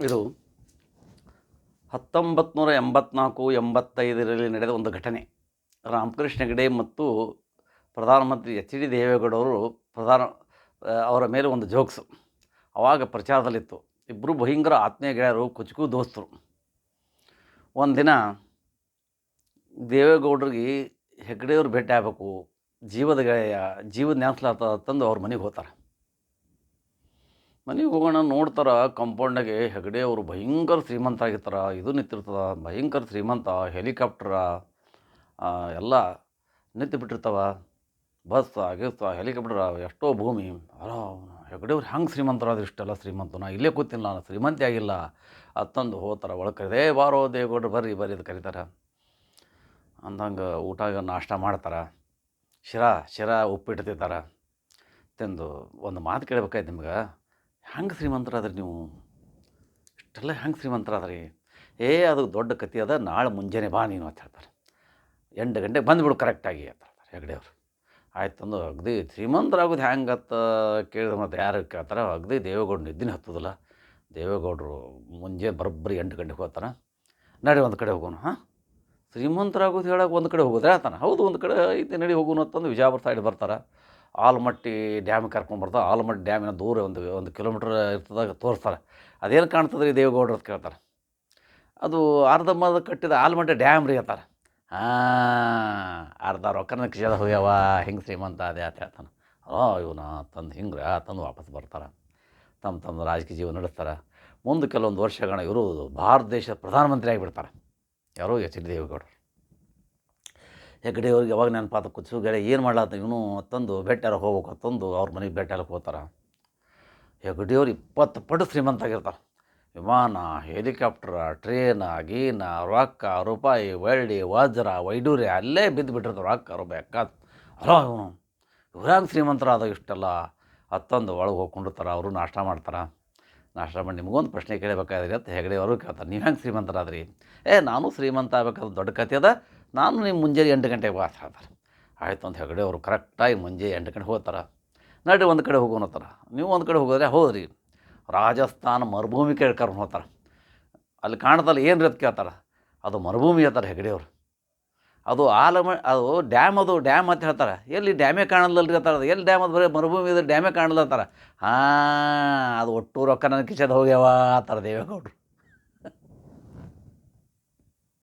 ಇದು ಹತ್ತೊಂಬತ್ತು ನೂರ ಎಂಬತ್ನಾಲ್ಕು ಎಂಬತ್ತೈದರಲ್ಲಿ ನಡೆದ ಒಂದು ಘಟನೆ. ರಾಮಕೃಷ್ಣ ಹೆಗಡೆ ಮತ್ತು ಪ್ರಧಾನಮಂತ್ರಿ ಎಚ್ ಡಿ ದೇವೇಗೌಡವರು ಪ್ರಧಾನ ಅವರ ಮೇಲೆ ಒಂದು ಜೋಕ್ಸು. ಆವಾಗ ಪ್ರಚಾರದಲ್ಲಿತ್ತು. ಇಬ್ಬರು ಭಯಂಕರ ಆತ್ಮೀಯ ಗೆಳೆಯರು, ಕುಚುಕು ದೋಸ್ತರು. ಒಂದಿನ ದೇವೇಗೌಡರಿಗೆ ಹೆಗ್ಡೆಯವ್ರು ಭೇಟಿ ಆಗಬೇಕು. ಜೀವದ ಗೆಳೆಯ, ಜೀವದ ನ್ಯಾಸ್ಲಾತ ತಂದು ಅವ್ರ ಮನೆಗೆ ಹೋಗ್ತಾರೆ. ಮನೆಗೆ ಹೋಗೋಣ ನೋಡ್ತಾರೆ, ಕಂಪೌಂಡಾಗೆ ಹೆಗಡೆ ಅವರು ಭಯಂಕರ ಶ್ರೀಮಂತ ಆಗಿರ್ತಾರ ಇದು ನಿಂತಿರ್ತದ, ಭಯಂಕರ ಶ್ರೀಮಂತ, ಹೆಲಿಕಾಪ್ಟರ ಎಲ್ಲ ನಿಂತು ಬಿಟ್ಟಿರ್ತಾವ ಬಸ್, ಗಿಸ್, ಹೆಲಿಕಾಪ್ಟರ್, ಎಷ್ಟೋ ಭೂಮಿ. ಅಲ್ಲ ಹೆಗಡೆಯವ್ರು ಹೆಂಗೆ ಶ್ರೀಮಂತರಾದ್ರೆ ಇಷ್ಟೆಲ್ಲ ಶ್ರೀಮಂತ ನಾ ಇಲ್ಲೇ ಕೂತಿಲ್ಲ ನಾನು ಶ್ರೀಮಂತಿ ಆಗಿಲ್ಲ. ಅತ್ತಂದು ಹೋಗ್ತಾರೆ ಒಳಗೆ ಕರೆದೇ ಬಾರೋ ದೇವಗೌಡ್ರು ಬರ್ರಿ ಬರ್ರಿ ಇದು ಕರೀತಾರೆ. ಅಂದಂಗೆ ಊಟ ನಾಷ್ಟ ಮಾಡ್ತಾರೆ. ಶಿರಾ ಶಿರಾ ಉಪ್ಪಿಟ್ಟು ತಿಂತಾರೆ. ತಿಂದು ಒಂದು ಮಾತು ಕೇಳ್ಬೇಕಾಯ್ತು ನಿಮ್ಗೆ? ಹೆಂಗೆ ಶ್ರೀಮಂತರಾದ್ರಿ ನೀವು? ಇಷ್ಟೆಲ್ಲ ಹೆಂಗೆ ಶ್ರೀಮಂತರಾದ್ರಿ? ಏ, ಅದು ದೊಡ್ಡ ಕತೆ ಅದ, ನಾಳೆ ಮುಂಜಾನೆ ಬಾ ನೀನು ಅಂತ ಹೇಳ್ತಾರೆ. ಎಂಟು ಗಂಟೆಗೆ ಬಂದುಬಿಡು ಕರೆಕ್ಟಾಗಿ ಅಂತ ಹೇಳ್ತಾರೆ ಹೆಗ್ಡೆಯವ್ರು ಆಯ್ತು ಅಂದು ಅಗದಿ ಶ್ರೀಮಂತರಾಗೋದು ಹೆಂಗತ್ತ ಕೇಳಿದ್ರೆ ಮತ್ತೆ ಯಾರು ಕೇಳ್ತಾರೆ ಅಗದಿ ದೇವೇಗೌಡ ನಿದ್ದಿನ ಹತ್ತೋದಿಲ್ಲ. ದೇವೇಗೌಡರು ಮುಂಜಾನೆ ಬರೋಬ್ಬರಿ ಎಂಟು ಗಂಟೆಗೆ ಹೋಗ್ತಾನೆ ನಡಿ ಒಂದು ಕಡೆ ಹೋಗೋಣ, ಹಾಂ? ಶ್ರೀಮಂತರಾಗೋದು ಹೇಳೋಕೆ ಒಂದು ಕಡೆ ಹೋಗೋದ್ರೆ ಆತಾನೆ ಹೌದು, ಒಂದು ಕಡೆ ಐತೆ, ನಡಿ ಹೋಗೋಣ ಅಂತಂದು ವಿಜಯಪುರ ಸೈಡ್ ಬರ್ತಾರೆ. ಆಲಮಟ್ಟಿ ಡ್ಯಾಮ್ ಕರ್ಕೊಂಡು ಬರ್ತಾರೆ, ಆಲಮಟ್ಟಿ ಡ್ಯಾಮಿನ ದೂರ ಒಂದು ಒಂದು ಕಿಲೋಮೀಟ್ರ್ ಇರ್ತದಾಗ ತೋರಿಸ್ತಾರೆ. ಅದೇನು ಕಾಣ್ತದೆ ರೀ ದೇವೇಗೌಡರು ಅಂತ ಕೇಳ್ತಾರೆ. ಅದು ಅರ್ಧಂಬರ್ಧ ಕಟ್ಟಿದ ಆಲಮಟ್ಟಿ ಡ್ಯಾಮ್ ರೀ ಅಂತಾರೆ. ಹಾಂ, ಅರ್ಧ ರೊಕ್ಕನ ಕಿಶದ ಹೋಗ್ಯಾವ, ಹಿಂಗೆ ಶ್ರೀಮಂತ ಅದೇ ಅಂತ ಹೇಳ್ತಾನೆ. ಓ ಇವನ ತಂದು ಹಿಂಗೆ ತಂದು ವಾಪಸ್ ಬರ್ತಾರೆ. ತಮ್ಮ ತಮ್ಮ ರಾಜಕೀಯ ಜೀವನ ನಡೆಸ್ತಾರೆ. ಮುಂದೆ ಕೆಲವೊಂದು ವರ್ಷಗಳ ಇವರು ಭಾರತ ದೇಶದ ಪ್ರಧಾನಮಂತ್ರಿ ಆಗಿಬಿಡ್ತಾರೆ. ಯಾರೋ ಎಚ್ ಡಿ ದೇವೇಗೌಡರು. ಹೆಗ್ಡೆ ಅವ್ರಿಗೆ ಯಾವಾಗ ನೆನಪಾತ? ಕೂತು ಗೆಳೆ, ಏನು ಮಾಡ್ಲಾತ? ಇವನು ತಂದು ಭೇಟಿಯಾರ ಹೋಗ್ಬೇಕು, ತಂದು ಅವ್ರ ಮನೆಗೆ ಭೇಟಿಯಾಲಕ್ಕೆ ಹೋಗ್ತಾರೆ. ಹೆಗ್ಡೆಯವ್ರು ಇಪ್ಪತ್ತು ಪಟ್ಟು ಶ್ರೀಮಂತ ಆಗಿರ್ತಾರೆ. ವಿಮಾನ, ಹೆಲಿಕಾಪ್ಟರ್, ಟ್ರೇನ, ಗೀನ, ರೊಕ್ಕ, ರೂಪಾಯಿ, ಒಳ್ಳಿ ವಜ್ರ ವೈಡೂರ್ಯ ಅಲ್ಲೇ ಬಿದ್ದು ಬಿಟ್ಟಿರ್ತಾರೆ ರೊಕ್ಕ, ರೂಪಾಯಿ ಅಕ್ಕ ಅಲೋ ಇವನು. ಇವ್ರು ಹೆಂಗೆ ಶ್ರೀಮಂತರಾದ ಇಷ್ಟೆಲ್ಲ. ಹತ್ತೊಂದು ಒಳಗೆ ಹೋಗ್ಕೊಂಡಿರ್ತಾರೆ, ಅವರು ನಾಷ್ಟ ಮಾಡ್ತಾರೆ. ನಾಷ್ಟ ಮಾಡಿ ನಿಮಗೊಂದು ಪ್ರಶ್ನೆ ಕೇಳಬೇಕಾದ್ರಿ ಅಂತ ಹೆಗಡೆ ಅವರು ಕೇಳ್ತಾರೆ. ನೀವು ಹೆಂಗೆ ಶ್ರೀಮಂತರಾದ್ರಿ? ಏ, ನಾನು ಶ್ರೀಮಂತ ಆಗ್ಬೇಕಾದ್ರೆ ದೊಡ್ಡ ಕತೆ ಅದ. ನಾನು ನಿಮ್ಮ ಮುಂಜಾನೆ ಎಂಟು ಗಂಟೆಗೆ ಬಾ ಹೇಳ್ತಾರೆ. ಆಯ್ತು ಅಂತ ಹೆಗಡೆ ಅವರು ಕರೆಕ್ಟಾಗಿ ಮುಂಜೆ ಎಂಟು ಗಂಟೆ ಹೋಗ್ತಾರೆ. ನಡಿ ಒಂದು ಕಡೆ ಹೋಗೋಣ ಅಂತಾರ. ನೀವು ಒಂದು ಕಡೆ ಹೋಗೋದ್ರೆ ಹೋದ್ರಿ. ರಾಜಸ್ಥಾನ ಮರುಭೂಮಿ ಕೇಳ್ಕರ್ ಹೋಗ್ತಾರೆ ಅಲ್ಲಿ ಕಾಣ್ತಲ್ಲ ಏನು ಅಂತ ಕೇಳ್ತಾರೆ. ಅದು ಮರುಭೂಮಿ ಹೇಳ್ತಾರೆ ಹೆಗಡೆಯವರು ಅದು ಆಲಮ, ಅದು ಡ್ಯಾಮ್ ಅದು ಡ್ಯಾಮ್ ಅಂತ ಹೇಳ್ತಾರೆ. ಎಲ್ಲಿ ಡ್ಯಾಮೇ ಕಾಣಲ್ಲಲ್ರಿ ಅಂತಾರೆ ಅದು. ಎಲ್ಲಿ ಡ್ಯಾಮ್ ಅದು ಬರೀ ಮರುಭೂಮಿ ಇದ್ರೆ ಡ್ಯಾಮೇ ಕಾಣಲ್ಲ ಅಂತಾರೆ. ಹಾಂ, ಅದು ಒಟ್ಟು ರೊಕ್ಕ ನನ್ನ ಕಿಶದ ಹೋಗ್ಯಾವ ಥರ ದೇವೇಗೌಡರು.